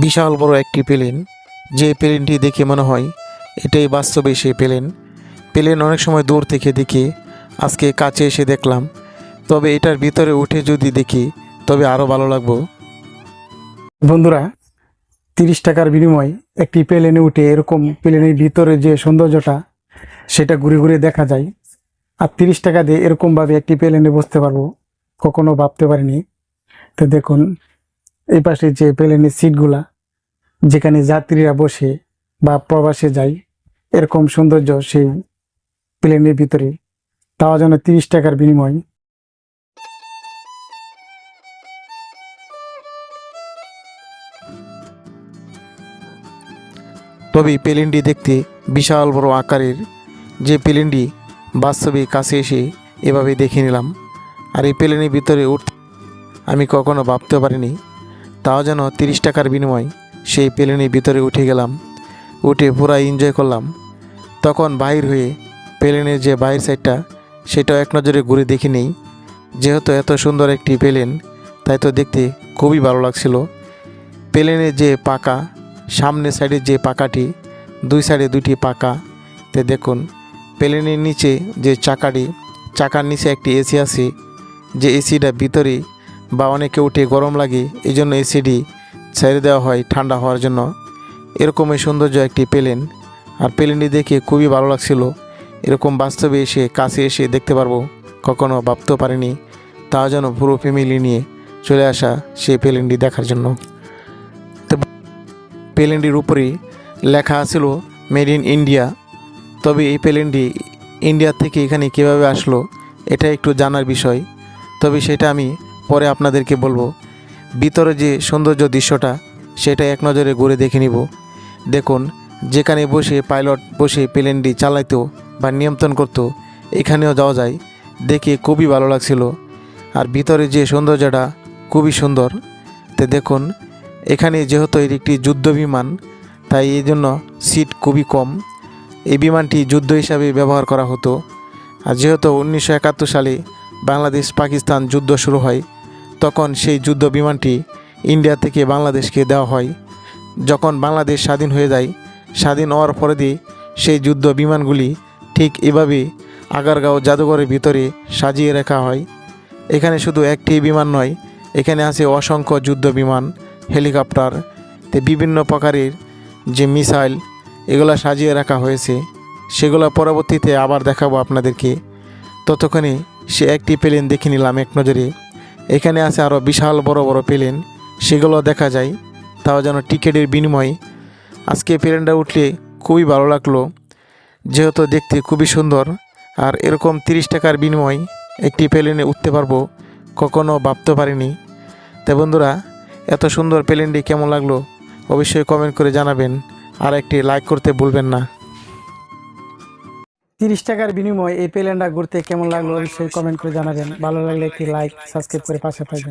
বিশাল বড় একটি প্লেন। যে প্লেনটি দেখে মনে হয় এটাই বাস্তবে সেই প্লেন। প্লেন অনেক সময় দূর থেকে দেখি, আজকে কাছে এসে দেখলাম। তবে এটার ভিতরে উঠে যদি দেখি, তবে আরও ভালো লাগবো। বন্ধুরা, তিরিশ টাকার বিনিময়ে একটি প্লেনে উঠে এরকম প্লেনের ভিতরে যে সৌন্দর্যটা, সেটা ঘুরে ঘুরে দেখা যায়। আর তিরিশ টাকা দিয়ে এরকমভাবে একটি প্লেনে বসতে পারব, কখনো ভাবতে পারিনি। তো দেখুন এই পাশে যে প্লেনের সিটগুলা, যেখানে যাত্রীরা বসে বা প্রবাসে যায়, এরকম সৌন্দর্য সেই প্লেনের ভিতরে, তাও যেন তিরিশ টাকার বিনিময়। তবে প্লেনটি দেখতে বিশাল বড় আকারের। যে প্লেনটি বাস্তবে কাছে এসে এভাবে দেখে নিলাম। আর এই প্লেনের ভিতরে উঠতে আমি কখনো ভাবতে পারিনি তাও যেন তিরিশ টাকার বিনিময়। সেই প্লেনের ভিতরে উঠে গেলাম। উঠে পুরা এনজয় করলাম। তখন বাহির হয়ে প্লেনের যে বাইরের সাইডটা সেটাও এক নজরে ঘুরে দেখি নেই। যেহেতু এত সুন্দর একটি প্লেন, তাই তো দেখতে খুবই ভালো লাগছিল। প্লেনের যে পাকা, সামনের সাইডের যে পাকাটি, দুই সাইডে দুটি পাকা। তে দেখুন, প্লেনের নিচে যে চাকাটি, চাকার নিচে একটি এসি আছে। যে এসিটা ভিতরে বা অনেকে উঠে গরম লাগে এই জন্য এসিটি ছেড়ে দেওয়া হয় ঠান্ডা হওয়ার জন্য। এরকমই সৌন্দর্য একটি প্লেন। আর প্লেনটি দেখে খুবই ভালো লাগছিল। এরকম বাস্তবে এসে, কাছে এসে দেখতে পারব। কখনো ভাবতেও পারিনি। তাও যেন পুরো ফ্যামিলি নিয়ে চলে আসা সেই প্লেনটি দেখার জন্য। প্লেনটির উপরে লেখা ছিল মেড ইন ইন্ডিয়া। তবে এই প্লেনটি ইন্ডিয়া থেকে এখানে কীভাবে আসলো, এটা একটু জানার বিষয়। তবে সেটা আমি পরে আপনাদেরকে বলব, ভিতরে যে সৌন্দর্য দৃশ্যটা, সেটা এক নজরে ঘুরে দেখে নিব। দেখুন, যেখানে বসে পাইলট বসে প্লেনটি চালাইতো বা নিয়ন্ত্রণ করতো, এখানেও যাওয়া যায়। দেখে খুবই ভালো লাগছিল। আর ভিতরে যে সৌন্দর্যটা খুবই সুন্দর, তো দেখুন, এখানে যেহেতু এর একটি যুদ্ধ বিমান, তাই এই জন্য সিট খুবই কম। এই বিমানটি যুদ্ধ হিসাবে ব্যবহার করা হতো। আর যেহেতু উনিশশো একাত্তর সালে বাংলাদেশ পাকিস্তান যুদ্ধ শুরু হয় তখন সেই যুদ্ধ বিমানটি ইন্ডিয়া থেকে বাংলাদেশকে দেওয়া হয়। যখন বাংলাদেশ স্বাধীন হয়ে যায়, স্বাধীন হওয়ার পরে দিয়ে সেই যুদ্ধ বিমানগুলি ঠিক এভাবে আগারগাঁও জাদুঘরের ভিতরে সাজিয়ে রাখা হয়। এখানে শুধু একটি বিমান নয়, এখানে আছে অসংখ্য যুদ্ধ বিমান, হেলিকপ্টার, তে বিভিন্ন প্রকারের যে মিসাইল, এগুলো সাজিয়ে রাখা হয়েছে। সেগুলো পরবর্তীতে আবার দেখাবো আপনাদেরকে। ততক্ষণে সে একটি প্লেন দেখে নিলাম এক নজরে। এখানে আছে আরও বিশাল বড় বড় প্লেন, সেগুলো দেখা যায়। তাও যেন টিকিটের বিনিময়ে। আজকে প্লেনটা উঠলে খুবই ভালো লাগল। যেহেতু দেখতে খুবই সুন্দর, আর এরকম তিরিশ টাকার বিনিময়ে একটি প্লেনে উঠতে পারব, কখনো ভাবতে পারিনি। তাই বন্ধুরা, এত সুন্দর প্লেনটি কেমন লাগল? অবশ্যই কমেন্ট করে জানাবেন। আর একটি লাইক করতে ভুলবেন না। তিরিশ টাকার বিনিময়ে এই প্লেনটা ঘুরতে কেমন লাগল অবশ্যই কমেন্ট করে জানাবেন। ভালো লাগলে একটি লাইক সাবস্ক্রাইব করে পাশে থাকবেন।